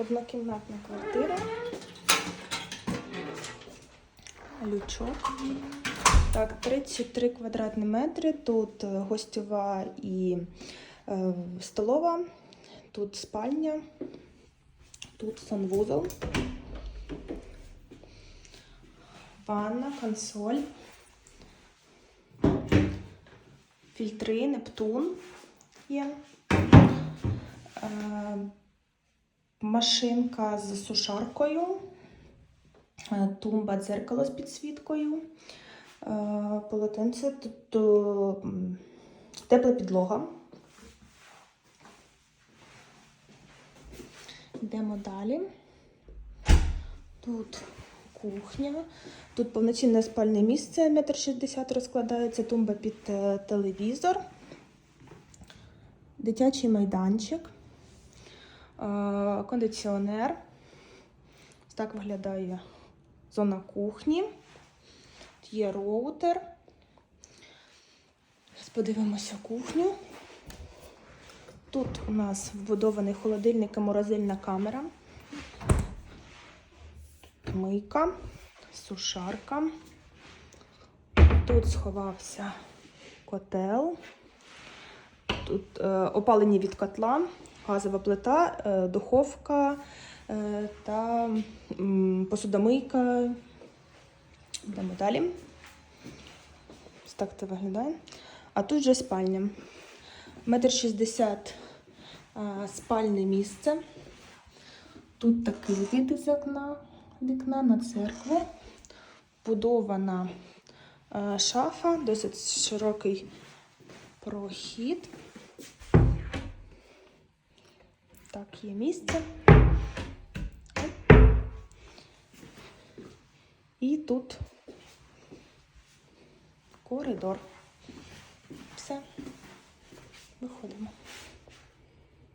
Однокімнатна квартира. Лючок. Так, 33 квадратні метри. Тут е, гостьова і е, столова, тут спальня, тут санвузол, ванна, консоль, фільтри, Нептун є. Машинка з сушаркою, е, тумба, дзеркало з підсвіткою, е, полотенце, тобто тепла підлога. Йдемо далі. Тут кухня, тут повноцінне спальне місце, 1,60 м розкладається, тумба під е, телевізор, дитячий майданчик. Е, кондиціонер. Так виглядає зона кухні. Тут Є роутер. Зараз подивимося кухню. Тут у нас вбудований холодильник і морозильна камера. Тут мийка, сушарка. Тут сховався котел. Тут е, опалення від котла, газова плита, е, духовка е, та посудомийка. Йдемо далі. Ось так це виглядає. А тут вже спальня. Метр шістдесят е, спальне місце. Тут такий вид із окна, вікна на церкву. Будована шафа, досить широкий прохід. Так, є місце. І тут коридор. Все, виходимо.